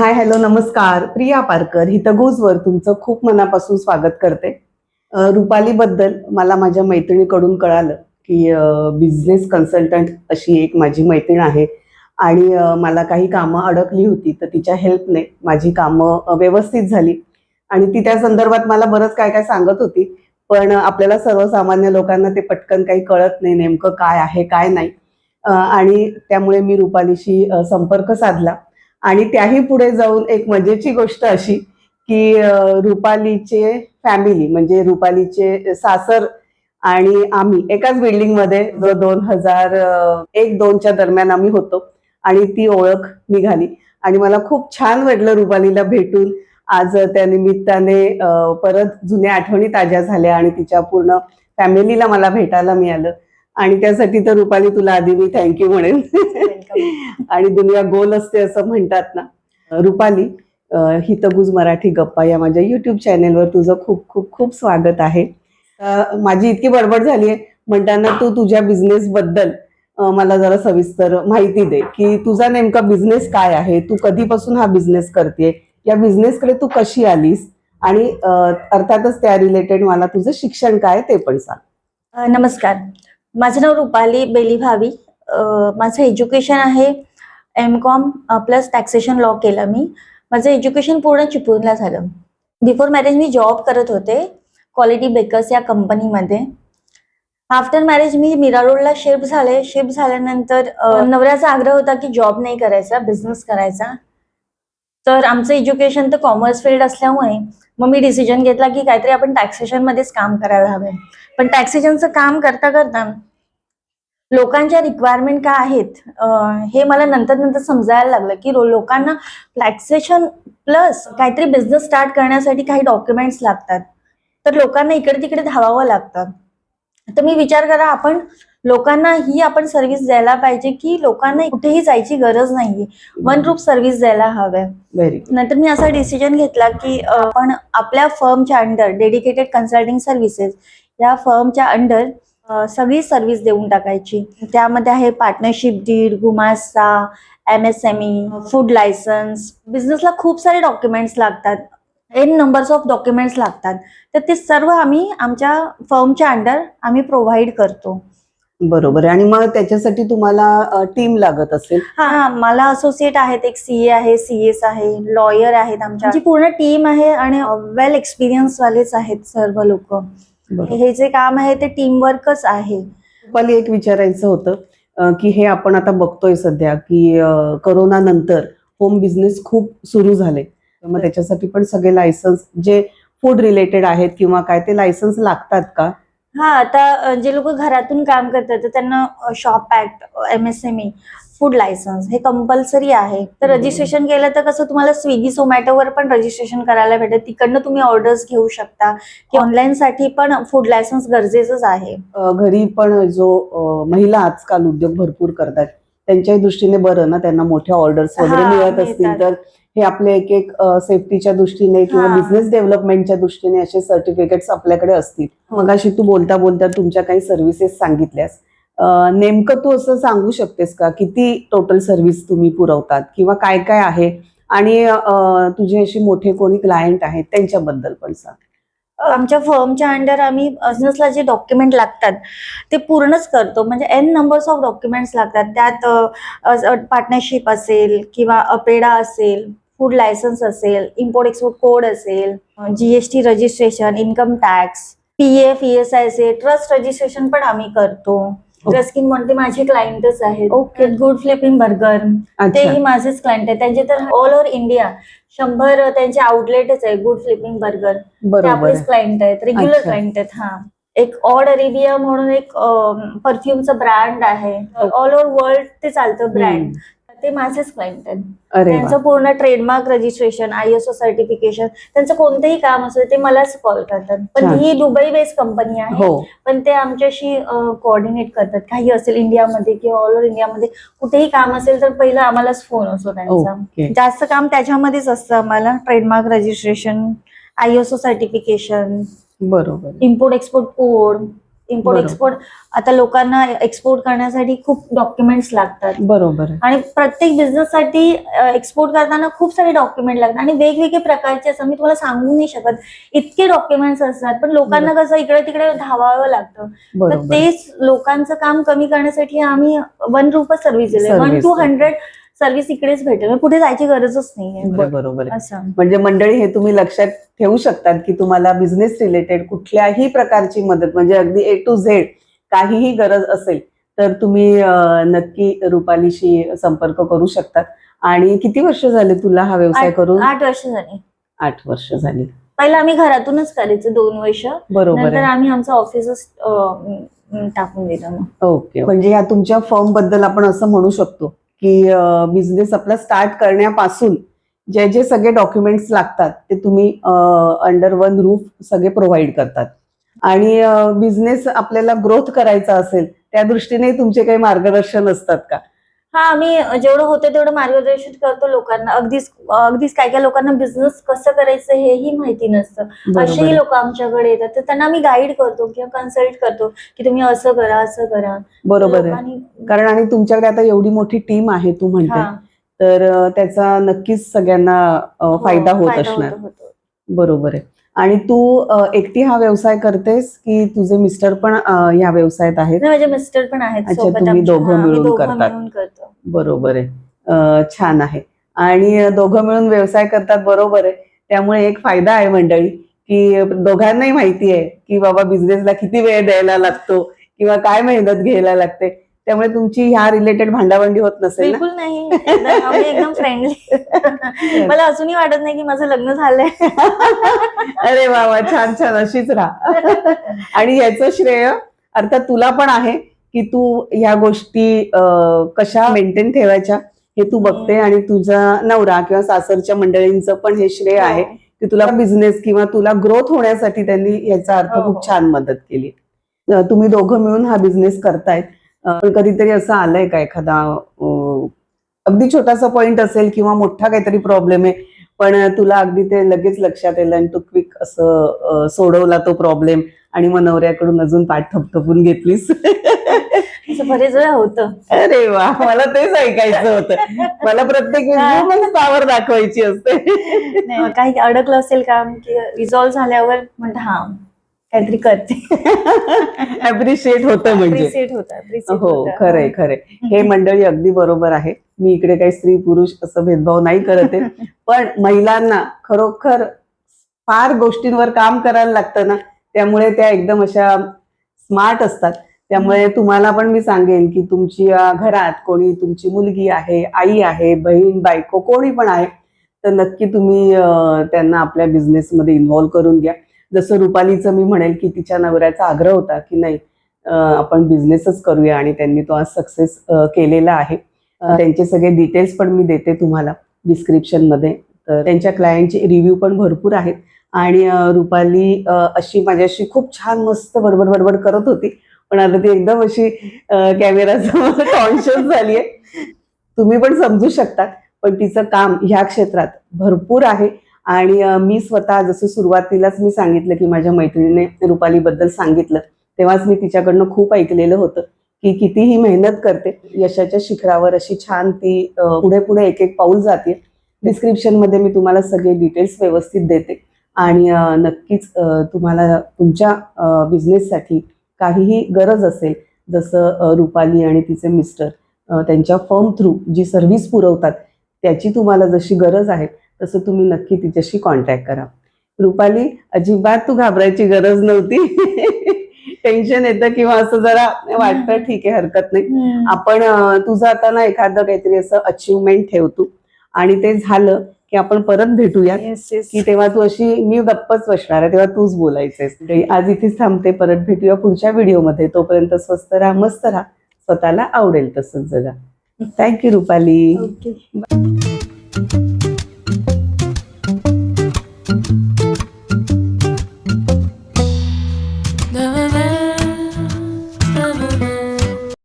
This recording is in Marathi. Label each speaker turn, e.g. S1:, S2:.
S1: हाय हॅलो नमस्कार. प्रिया पारकर हितगुजवर तुमचं खूप मनापासून स्वागत करते. रुपालीबद्दल मला माझ्या मैत्रिणीकडून कळालं की बिझनेस कन्सल्टंट अशी एक माझी मैत्रीण आहे. आणि मला काही कामं अडकली होती तर तिच्या हेल्पने माझी कामं व्यवस्थित झाली. आणि ती त्या संदर्भात मला बरंच काय काय सांगत होती पण आपल्याला सर्वसामान्य लोकांना ते पटकन काही कळत नाही नेमकं काय आहे काय नाही. आणि त्यामुळे मी रुपालीशी संपर्क साधला. आणि त्याही पुढे जाऊन एक मजेची गोष्ट अशी की रुपालीचे फॅमिली म्हणजे रुपालीचे सासर आणि आम्ही एकाच बिल्डिंगमध्ये जो दोन हजार एक दोनच्या दरम्यान आम्ही होतो आणि ती ओळख निघाली. आणि मला खूप छान वाटलं रुपालीला भेटून. आज त्या निमित्ताने परत जुन्या आठवणी ताज्या झाल्या आणि तिच्या पूर्ण फॅमिलीला मला भेटायला मिळालं. आणि त्यासाठी तर रुपाली तुला आधी मी थँक्यू म्हणेन. आणि दुनिया गोल असते असं म्हणतात ना. रुपाली हितगुज मराठी गप्पा या माझ्या युट्यूब चॅनेलवर तुझं खूप खूप खूप स्वागत आहे. माझी इतकी बडबड झाली आहे. म्हणताना तू तुझ्या बिझनेस बद्दल मला जरा सविस्तर माहिती दे की तुझा नेमका बिझनेस काय आहे? तू कधीपासून हा बिझनेस करते या बिझनेसकडे तू कशी आलीस? आणि अर्थातच त्या रिलेटेड मला तुझं शिक्षण काय ते पण सांग.
S2: नमस्कार. माझं नाव रुपाली बेली भावी माझं एज्युकेशन आहे M com plus taxation law केलं मी. माझं एज्युकेशन पूर्ण चिपळूणला झालं. बिफोर मॅरेज मी जॉब करत होते क्वालिटी बेकर्स या कंपनीमध्ये आफ्टर मॅरेज मी मीरा रोडला शिफ्ट झाले. शिफ्ट झाल्यानंतर नवऱ्याचा आग्रह होता की जॉब नाही करायचा बिझनेस करायचा. तर आमचं एज्युकेशन तर कॉमर्स फील्ड असल्यामुळे मग मी डिसिजन घेतला की काहीतरी आपण टॅक्सेशन मध्येच काम करायला हवे पण टॅक्सेशनचं काम करता करता लोकांच्या रिक्वायरमेंट काय आहेत? हे मला नंतर नंतर समजायला लागलं की लोकांना टॅक्सेशन प्लस काहीतरी बिझनेस स्टार्ट करण्यासाठी काही डॉक्युमेंट्स लागतात. तर लोकांना इकडे तिकडे धावावं लागतं. तर मी विचार करा आपण लोकांना ही आपण सर्व्हिस द्यायला पाहिजे की लोकांना कुठेही जायची गरज नाहीये. वन ग्रुप सर्व्हिस द्यायला हव्या.
S1: व्हेरी
S2: नंतर मी असा डिसिजन घेतला की आपण आपल्या फर्मच्या अंडर डेडिकेटेड कन्सल्टिंग सर्व्हिसेस या फर्मच्या अंडर सगळी सर्व्हिस देऊन टाकायची. त्यामध्ये आहे partnership deed गुमास्ता M S M E food licence बिझनेसला खूप सारे डॉक्युमेंट्स लागतात. एन नंबर्स ऑफ डॉक्युमेंट्स लागतात. तर ते सर्व आम्ही आमच्या फर्मच्या अंडर आम्ही प्रोव्हाइड करतो.
S1: बरोबर आणि मग त्याच्यासाठी तुम्हाला टीम लागत असेल?
S2: हा हा. मला असोसिएट आहेत एक सीए आहे सीएस आहे लॉयर आहेत आमच्या. आमची पूर्ण टीम आहे आणि वेल एक्सपिरियन्स वालेच आहेत सर्व लोक. हे जे काम आहे ते टीम वर्कच आहे.
S1: मला एक विचारायचं होतं की हे आपण आता बघतोय सध्या की करोना नंतर होम बिझनेस खूप सुरू झाले. मग त्याच्यासाठी पण सगळे लायसन्स जे फूड रिलेटेड आहेत किंवा काय ते लायसन्स लागतात का?
S2: हा आता जे लोक घरातून काम करतात तर त्यांना shop act M S M E food licence हे कंपल्सरी आहे. तर. रजिस्ट्रेशन केलं तर कसं तुम्हाला स्विगी झोमॅटोवर पण रजिस्ट्रेशन करायला भेटेल तिकडनं तुम्ही ऑर्डर्स घेऊ शकता. की ऑनलाईन साठी पण फूड लायसन्स गरजेचंच आहे.
S1: अं, घरी पण जो अं, महिला आजकाल उद्योग भरपूर करतात त्यांच्याही दृष्टीने बरं ना त्यांना मोठ्या ऑर्डर्स वगैरे
S2: हा,
S1: मिळत असतील. तर हे आपले एक एक सेफ्टीच्या दृष्टीने किंवा
S2: हा.
S1: बिझनेस डेव्हलपमेंटच्या दृष्टीने असे सर्टिफिकेट्स आपल्याकडे असतील. मग अशी तू बोलता बोलता तुमच्या काही सर्व्हिसेस सांगितल्यास नेमकं तू असं सांगू शकतेस का? किती टोटल सर्व्हिस तुम्ही पुरवतात किंवा काय काय आहे? आणि तुझे असे मोठे कोणी क्लायंट आहेत त्यांच्याबद्दल पण सांग.
S2: आमच्या फर्मच्या अंडर आम्ही बिझनेसला जे डॉक्युमेंट लागतात ते पूर्णच करतो. म्हणजे एन नंबर्स ऑफ डॉक्युमेंट्स लागतात. त्यात पार्टनरशिप असेल किंवा अपेडा असेल फूड लायसन्स असेल इम्पोर्ट एक्सपोर्ट कोड असेल GST registration income tax P F E S I trust registration पण आम्ही करतो. ट्रस्किन म्हणते माझे क्लायंटच आहेत
S1: ओके
S2: गुड फ्लिपिंग बर्गर तेही माझेच क्लायंट आहेत. त्यांचे तर ऑल ओव्हर इंडिया शंभर त्यांचे आउटलेटच आहे गुड फ्लिपिंग बर्गर ते आपलेच क्लायंट आहेत. रेग्युलर. क्लायंट आहेत हा. एक ऑड अरेबिया म्हणून एक परफ्युमचं ब्रँड आहे. ऑल ओव्हर वर्ल्ड ते चालतं ब्रँड ते माझेच क्लायंट आहेत.
S1: अरे वा.
S2: त्यांचं पूर्ण ट्रेडमार्क रजिस्ट्रेशन आयएसओ सर्टिफिकेशन त्यांचं कोणतंही काम असेल ते मलाच कॉल करतात. पण
S1: छान.
S2: ही दुबई बेस्ड कंपनी आहे.
S1: हो.
S2: पण ते आमच्याशी कोऑर्डिनेट करतात. काही असेल इंडियामध्ये किंवा ऑल ओव्हर इंडियामध्ये कुठेही काम असेल तर पहिलं आम्हालाच फोन असतो त्यांचा.
S1: ओके.
S2: जास्त काम त्याच्यामध्येच असतं आम्हाला ट्रेडमार्क रजिस्ट्रेशन आयएसओ सर्टिफिकेशन
S1: बरोबर.
S2: Import export code import. Export आता लोकांना एक्सपोर्ट करण्यासाठी खूप डॉक्युमेंट्स लागतात.
S1: बरोबर.
S2: आणि प्रत्येक बिझनेससाठी एक्सपोर्ट करताना खूप सारे डॉक्युमेंट लागतात. आणि वेगवेगळे प्रकारचे असतात. मी तुम्हाला सांगू नाही शकत. इतके डॉक्युमेंट्स असतात. पण लोकांना कसं इकडे तिकडे धावावं लागतं. तर तेच लोकांचं काम कमी करण्यासाठी आम्ही वन रुपये सर्व्हिस दिले वन टू. हंड्रेड सर्व्हिस इकडेच भेटेल. म्हणजे पुढे जायची गरजच नाहीये.
S1: बरोबर म्हणजे मंडळी हे तुम्ही लक्षात ठेवू शकतात की तुम्हाला बिझनेस रिलेटेड कुठल्याही प्रकारची मदत म्हणजे अगदी ए टू झेड काहीही गरज असेल तर तुम्ही नक्की रुपालीशी संपर्क करू शकतात. आणि किती वर्ष झाले तुला हा व्यवसाय करून?
S2: आठ वर्ष झाली.
S1: आठ वर्ष झाली.
S2: पहिलं आम्ही घरातूनच करायचो दोन वर्ष.
S1: बरोबर
S2: आम्ही आमचं ऑफिसच टाकून दिलं
S1: ओके म्हणजे या तुमच्या फर्मबद्दल आपण असं म्हणू शकतो की बिझनेस आपला स्टार्ट करण्यापासून जे जे सगळे डॉक्युमेंट्स लागतात ते तुम्ही अंडर वन रूफ सगळे प्रोव्हाइड करतात. आणि बिझनेस आपल्याला ग्रोथ करायचा असेल त्या दृष्टीने तुमचे काही मार्गदर्शन असतात का?
S2: हा आम्ही जेवढं होतं तेवढं मार्गदर्शन करतो लोकांना. अगदीच अगदीच काय काय लोकांना बिझनेस कसं करायचं हेही माहिती नसतं. असेही. लोक आमच्याकडे येतात. तर त्यांना आम्ही गाईड करतो किंवा कन्सल्ट करतो की तुम्ही असं करा असं करा.
S1: बरोबर कारण आणि तुमच्याकडे आता एवढी मोठी टीम आहे तू म्हणते. तर त्याचा नक्कीच सगळ्यांना
S2: हो,
S1: फायदा होत असणार. बरोबर आहे. आणि तू एकटी हा व्यवसाय करतेस की तुझे मिस्टर पण या व्यवसायात आहेत?
S2: माझे मिस्टर पण आहेत.
S1: तुम्ही. दोघं मिळून करतात. बरोबर आहे. छान आहे. आणि दोघं मिळून व्यवसाय करतात बरोबर आहे. त्यामुळे एक फायदा आहे मंडळी की दोघांनाही माहिती आहे की बाबा बिझनेसला किती वेळ द्यायला लागतो किंवा काय मेहनत घ्यायला लागते. त्यामुळे तुमची ह्या रिलेटेड भांडाभांडी होत नसेल
S2: बिलकुल नाही. एकदम- आम्ही एकदम फ्रेंडली मला अजूनही वाटत नाही की माझं लग्न झालंय.
S1: अरे वा वा छान छान. अशीच राहा. आणि याचं श्रेय अर्थात तुला पण आहे की तू ह्या गोष्टी कशा मेंटेन ठेवायच्या हे तू बघते आणि तुझा नवरा किंवा सासरच्या मंडळींचं पण हे श्रेय आहे की तुला बिझनेस किंवा तुला ग्रोथ होण्यासाठी त्यांनी याचा अर्थ
S2: हो, हो.
S1: खूप छान मदत केली. तुम्ही दोघं मिळून हा बिझनेस करतायत. कधीतरी असं आलंय का एखादा अगदी छोटासा पॉइंट असेल किंवा मोठा काहीतरी प्रॉब्लेम आहे पण तुला अगदी ते लगेच लक्षात येईल आणि तू क्विक असं सोडवला तो प्रॉब्लेम आणि मग नवऱ्याकडून अजून पाठ थपथपून घेतलीस.
S2: बरेच वेळा होतं.
S1: अरे वा मला तेच ऐकायचं होतं. मला प्रत्येक पावर दाखवायची असते.
S2: काही अडकलं असेल काम की रिझॉल्व्ह झाल्यावर म्हणत हा काहीतरी करते.
S1: अप्रिशिएट होतं म्हणजे.
S2: Appreciate होतं, appreciate
S1: हो
S2: होतं.
S1: खरंय खरंय. हे मंडळी अगदी बरोबर आहे. मी इकडे काही स्त्री पुरुष असं भेदभाव नाही करत आहे. पण महिलांना खरोखर फार गोष्टींवर काम करायला लागतं ना त्यामुळे त्या एकदम अशा स्मार्ट असतात. त्यामुळे तुम्हाला पण मी सांगेन की तुमच्या घरात कोणी तुमची मुलगी आहे आई आहे बहीण बायको कोणी पण आहे तर नक्की तुम्ही अं, त्यांना आपल्या बिझनेसमध्ये इन्व्हॉल्व करून घ्या. जसं रुपालीचं मी म्हणेल की तिच्या नवऱ्याचा आग्रह होता की नाही आपण बिझनेसच करूया आणि त्यांनी तो आज सक्सेस केलेला आहे. त्यांचे सगळे डिटेल्स पण मी देते तुम्हाला डिस्क्रिप्शनमध्ये तर त्यांच्या क्लायंटचे रिव्ह्यू पण भरपूर आहेत. आणि रुपाली अशी माझ्याशी खूप छान मस्त बडबड बडबड करत होती. पण आता ती एकदम अशी कॅमेरासमोर कॉन्शियस झाली आहे. तुम्ही पण समजू शकतात. पण तिचं काम ह्या क्षेत्रात भरपूर आहे. आणि मी स्वतः जसं सुरुवातीलाच मी सांगितलं की माझ्या मैत्रिणीने रुपालीबद्दल सांगितलं तेव्हाच मी तिच्याकडनं खूप ऐकलेलं होतं की कितीही मेहनत करते यशाच्या शिखरावर अशी छान ती पुढे पुढे एक एक पाऊल जाते. डिस्क्रिप्शनमध्ये मी तुम्हाला सगळे डिटेल्स व्यवस्थित देते आणि नक्कीच तुम्हाला तुमच्या बिझनेससाठी काहीही गरज असेल जसं रुपाली आणि तिचे मिस्टर त्यांच्या फर्म थ्रू जी सर्व्हिस पुरवतात त्याची तुम्हाला जशी गरज आहे तसं तुम्ही नक्की तिच्याशी कॉन्टॅक्ट करा. रुपाली अजिबात तू घाबरायची गरज नव्हती. टेन्शन येतं किंवा असं जरा वाटतं ठीक आहे हरकत नाही. आपण तुझं आता ना एखादं काहीतरी असं अचिव्हमेंट ठेवतो. आणि ते झालं की आपण परत भेटूया. की तेव्हा तू अशी मी गप्पच बसणार आहे तेव्हा तूच बोलायचंयस. आज इथेच थांबते परत भेटूया पुढच्या व्हिडिओमध्ये. तोपर्यंत स्वस्त राहा मस्त राहा. स्वतःला आवडेल तसंच जगा. Thank you Rupali.
S2: Okay.